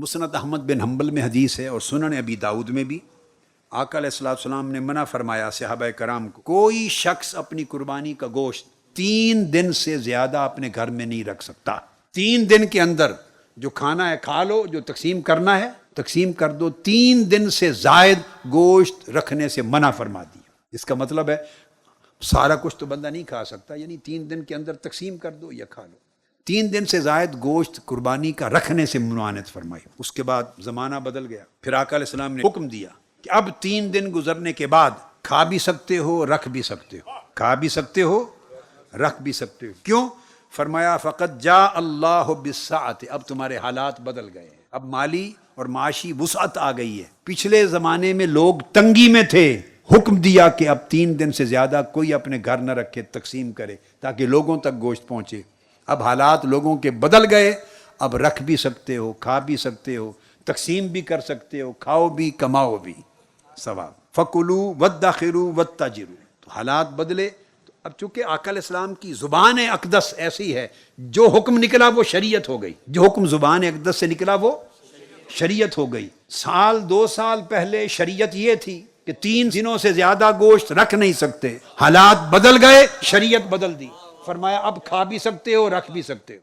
مسند احمد بن حنبل میں حدیث ہے اور سنن ابی داود میں بھی۔ آقا علیہ السلام السلام نے منع فرمایا، صحابہ کرام کو کوئی شخص اپنی قربانی کا گوشت تین دن سے زیادہ اپنے گھر میں نہیں رکھ سکتا۔ تین دن کے اندر جو کھانا ہے کھا لو، جو تقسیم کرنا ہے، تقسیم کر دو، تین دن سے زائد گوشت رکھنے سے منع فرما دیا۔ اس کا مطلب ہے سارا کچھ تو بندہ نہیں کھا سکتا یعنی تین دن کے اندر تقسیم کر دو یا کھا لو۔ تین دن سے زائد گوشت قربانی کا رکھنے سے ممانت فرمائی۔ اس کے بعد زمانہ بدل گیا۔ پھر آقا علیہ السلام نے حکم دیا کہ اب تین دن گزرنے کے بعد کھا بھی سکتے ہو، رکھ بھی سکتے ہو۔ کھا بھی سکتے ہو، رکھ بھی سکتے ہو۔ کیوں؟ فرمایا فقط جا اللہ بسعت اب تمہارے حالات بدل گئے ہیں۔ اب مالی اور معاشی وسعت آ گئی ہے۔ پچھلے زمانے میں لوگ تنگی میں تھے۔ حکم دیا کہ اب تین دن سے زیادہ کوئی اپنے گھر نہ رکھے، تقسیم کرے تاکہ لوگوں تک گوشت پہنچے۔ اب حالات لوگوں کے بدل گئے، اب رکھ بھی سکتے ہو، کھا بھی سکتے ہو، تقسیم بھی کر سکتے ہو، کھاؤ بھی، کماؤ بھی، ثواب۔ فکلو ود داخرو ود تاجرو تو حالات بدلے، تو اب چونکہ آقا علیہ السلام کی زبان اقدس ایسی ہے، جو حکم نکلا وہ شریعت ہو گئی۔ جو حکم زبان اقدس سے نکلا وہ شریعت ہو گئی۔ سال، دو سال پہلے شریعت یہ تھی کہ تین دنوں سے زیادہ گوشت رکھ نہیں سکتے۔ حالات بدل گئے، شریعت بدل دی۔ فرمایا اب کھا بھی سکتے ہو رکھ بھی سکتے ہو۔